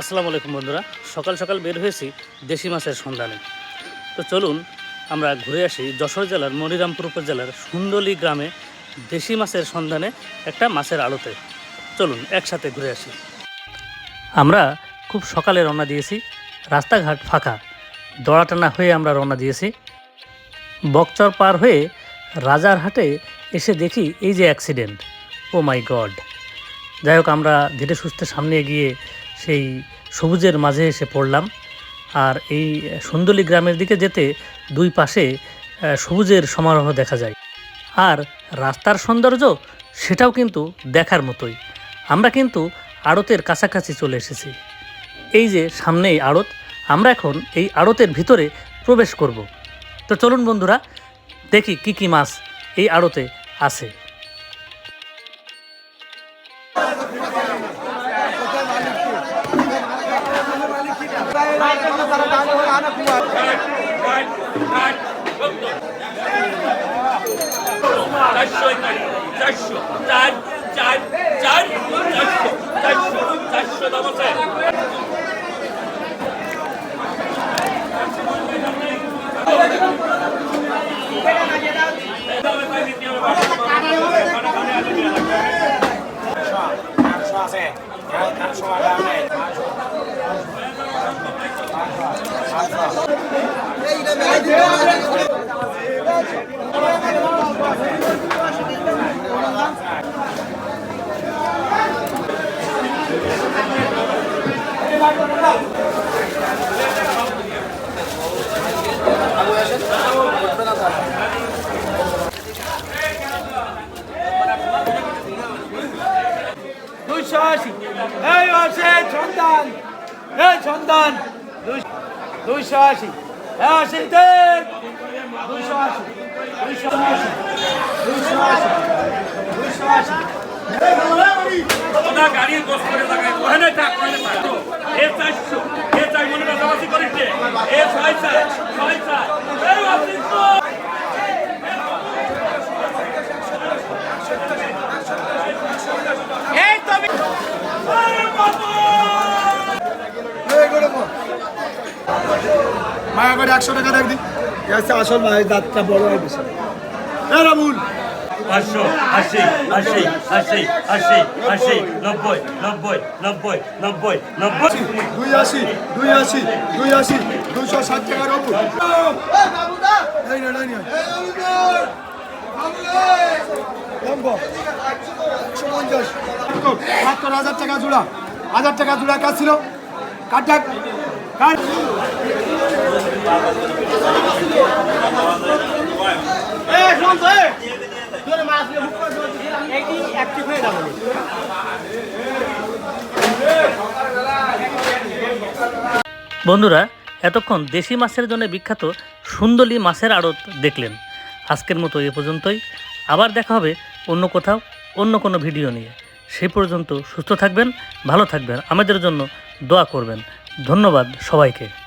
আসসালামু আলাইকুম বন্ধুরা। সকাল সকাল বের হয়েছি দেশি মাছের সন্ধানে। তো চলুন আমরা ঘুরে আসি যশোর জেলার মনিরামপুর উপজেলার সুন্দলি গ্রামে দেশি মাছের সন্ধানে একটা মাছের আড়তে চলুন একসাথে ঘুরে আসি। আমরা খুব সকালে রওনা দিয়েছি, রাস্তাঘাট ফাঁকা। দড়াটানা হয়ে আমরা রওনা দিয়েছি। বকচর পার হয়ে রাজারহাটে এসে দেখি এই যে অ্যাক্সিডেন্ট ও মাই গড যাই হোক, আমরা ধীরে সুস্থে সামনে এগিয়ে সেই সবুজের মাঝে এসে পড়লাম। আর এই সুন্দলি গ্রামের দিকে যেতে দুই পাশে সবুজের সমারোহ দেখা যায়। আর রাস্তার সৌন্দর্য সেটাও কিন্তু দেখার মতোই। আমরা কিন্তু আড়তের কাছাকাছি চলে এসেছি। এই যে সামনেই আড়ত, আমরা এখন এই আড়তের ভিতরে প্রবেশ করব। তো চলুন বন্ধুরা, দেখি কি কি মাছ এই আড়তে আছে। চারশো চার চার চার চারশো চারশো চারশো দাম আছে আছে একশো টাকা নেই দুইশো আশি এই আছে সন্তান এই সন্তান দুই- দুইশো আশি এই আশি দেখ দুইশো আশি দুইশো আশি দুইশো আশি দুইশো আশি ওটা গাড়ির গোস করে লাগাই ওখানে টাক করে মারো এ চারশো এ চার মনে বাজাবাজি করিস এ ছয় চার ছয় চার এই অসিত মায়া করে একশো টাকা দেখ দি। আচ্ছা আসল ভাই দাঁতটা বড় হয় বেশি। এ রাবুল আশি আশি আশি আশি আশি আশি নব্বই নব্বই নব্বই নব্বই নব্বই। দুই আশি দুই আশি দুই আশি দুইশো ষাট টাকা রাবুল এই নে, এই নে। কম কম। একশো পঞ্চাশ। মাত্র হাজার টাকা জোড়া। হাজার টাকা জোড়া কাজ ছিল। কাট ডাক কাট বন্ধুরা, এতক্ষণ দেশি মাছের জন্য বিখ্যাত সুন্দরী মাছের আড়ত দেখলেন। আজকের মতো এ পর্যন্তই। আবার দেখা হবে অন্য কোথাও, অন্য কোনো ভিডিও নিয়ে। সেই পর্যন্ত সুস্থ থাকবেন, ভালো থাকবেন। আমাদের জন্য দোয়া করবেন। ধন্যবাদ সবাইকে।